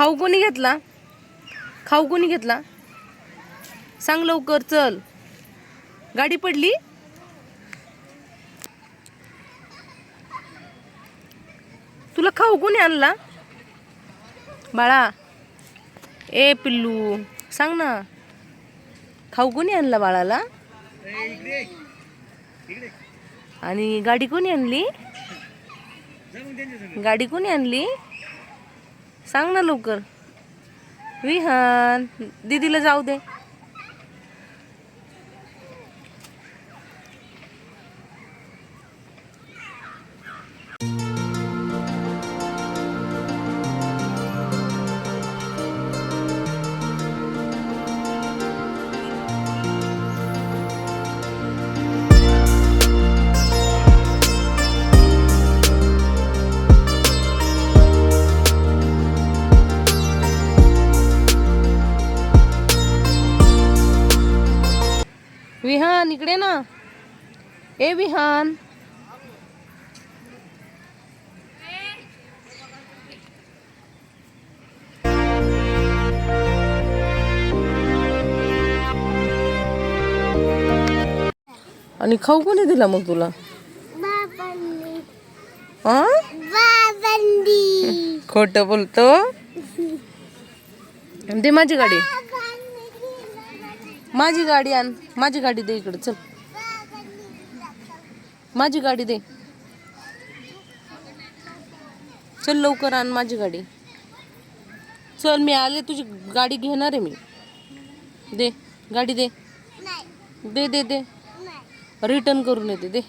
खाऊ कोणी घेतला? खाऊ कोणी घेतला? सांग लवकर चल. गाडी पडली? तुला खाऊ कोणी आणला? बाळा. ए पिल्लू सांग ना. खाऊ कोणी आणला बाळाला? आणि गाडी कोणी आणली? गाडी कोणी आणली? सांग ना लवकर. विहान दीदीला जाऊ दे. विहान इकडे ना. ए विहान. आणि खाऊ कोणी दिला मग तुला? हा खोट बोलतो? दे माझी गाडी. माझी गाडी आण. माझी गाडी दे इकडे. चल. माझी गाडी दे. चल लवकर आण माझी गाडी. चल मी आले. तुझी गाडी घेणार आहे मी. दे. गाडी दे. दे दे दे. रिटर्न करून येते. दे.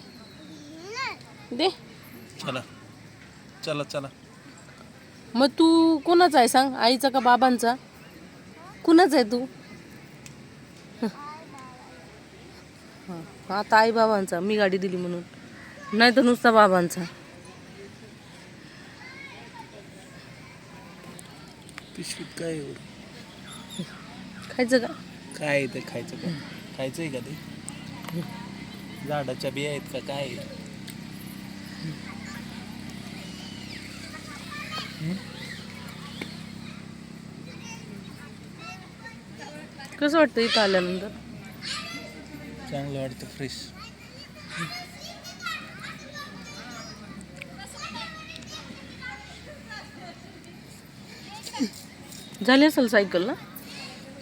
दे. चला. चला चला. मग तू कोणाचा आहे सांग? आईचा का बाबांचा? कुणाचा आहे तू? हा, आता आई बाबांचा मी गाडी दिली म्हणून. नाही तर नुसता बाबांचा. पिशवीत काय एवढं? खायचं का? काय आहे ते खायचं का? खायचंय का ते? झाडाच्या बिया आहेत का? काय कसं वाटतं इथं आल्यानंतर? चांगलं वाटतं फ्रेश झाली असेल सायकल ना?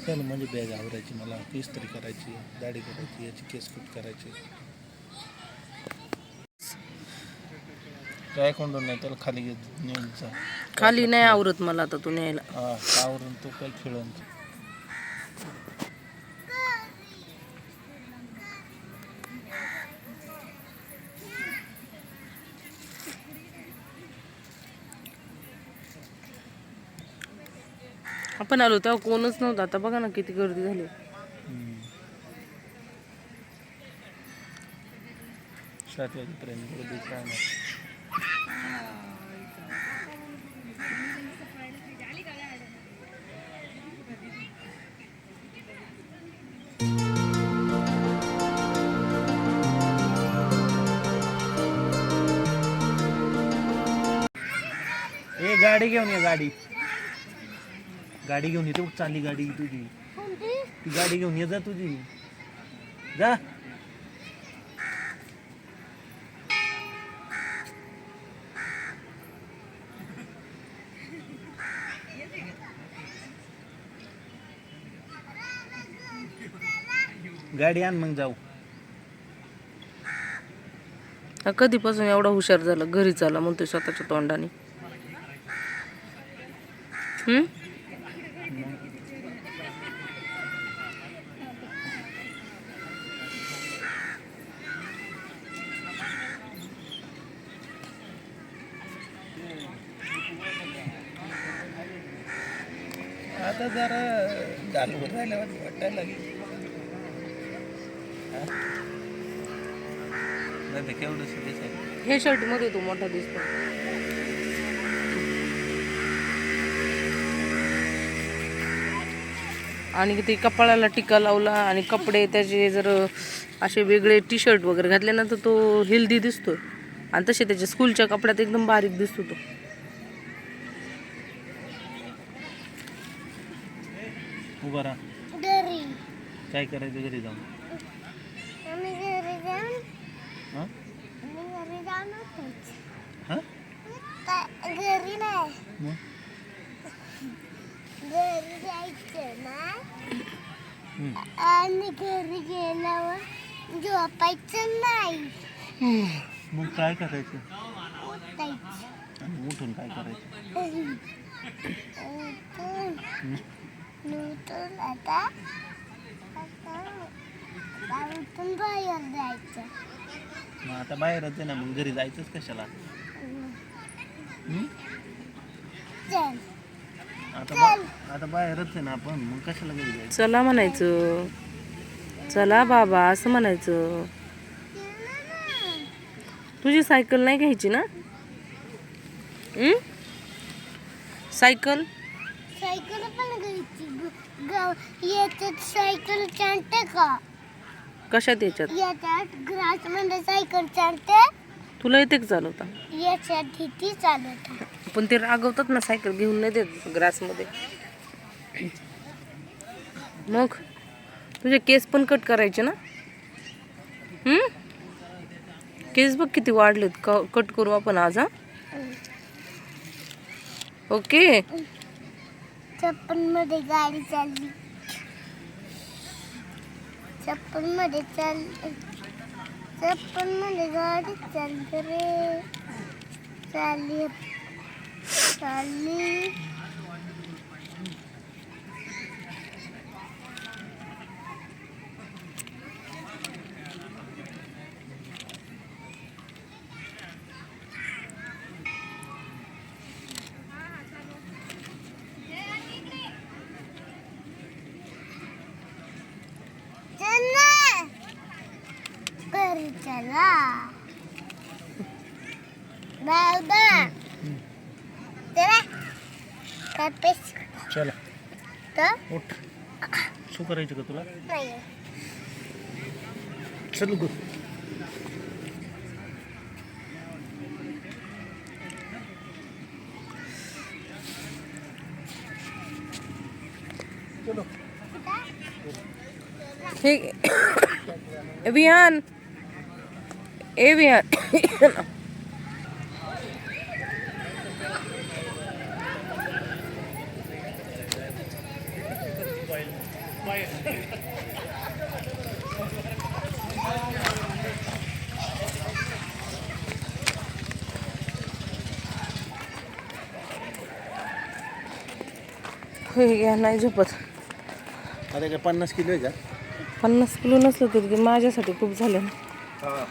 चल म्हणजे बॅग आवरायची मला इस्त्री करायची दाढी करायची याची केस कट करायची. काय कोंडून नाही त्याला खाली घेत नेऊन जा. खाली नाही आवरत मला आता तू न्यायला. हा आवरून तो काय खेळून आपण आलो तेव्हा कोणच नव्हतं. आता बघा ना किती गर्दी झाली. सात वाजेपर्यंत गर्दी काय नाही. गाडी घेऊन ये गाडी. गाडी घेऊन येते चालली गाडी तुझी. ती गाडी घेऊन ये जा तुझी. जा. गाडी आण मग जाऊ. हा कधीपासून एवढा हुशार झाला घरी चाला म्हणतोय स्वतःच्या तोंडाने. हम्म? आता जरा गालवर राहिल्या वाटायला लागेल. हा? नाही ते केवढं सिरियस आहे? हे शर्टमध्ये तो मोठा दिसतो. आणि ते कपाळाला टिका लावला आणि कपडे त्याचे जर असे वेगळे टी शर्ट वगैरे घातले ना तर तो हेल्दी दिसतोय. आणि तसे त्याच्या स्कूलच्या कपड्यात एकदम बारीक दिसतो तो. उभा राहा. घरी. काय करायचं घरी जाऊन? आम्ही घरी जाऊन हां? आम्ही घरी जाऊन होतोच हां? काय घरी नाही. मग? घरी जायचं ना. हम्म. आणि घरी गेल्यावर झोपायचं नाही. मग काय करायचं? उठायचं. आणि उठून काय करायचं? उठून. उठून आता उठून बाहेर जायचं. मग आता बाहेरच आहे ना मग घरी जायचंच कशाला? हम्म? चल. आता बा आता बाहेरच आहे ना आपण मग कशाला घरी जायचं? चला म्हणायचं. चला बाबा असं म्हणायचं. तुझी सायकल नाही घ्यायची ना? हं? सायकल? सायकल पण घ्यायची. याच्यात सायकल चालते का? कशात याच्यात? याच्यात ग्रासमध्ये सायकल चालते. तुला येते का चालवता. याच्यात ढिटी चालवते. पण ते रागवतात ना सायकल घेऊन नाही देत ग्रासमध्ये. मग? तुझे केस पण कट करायचे ना? हं? केस बघ किती वाढलेत. क कट करू आपण आज हा? ओके? छप्पनमध्ये गाडी चालली. छप्पनमध्ये चाल छप्पनमध्ये गाडी चालली रे. चालली चालली चल ना घरी चला बाबा चला. कापेस. चला. तर उठ. શું करायचं का तुला? नाही. चल गो हे विहान ए विहान घ्या नाही झोपत. आता काय पन्नास किलो आहे का? पन्नास किलो नसलं तरी ते माझ्यासाठी खूप झालं ना. हा.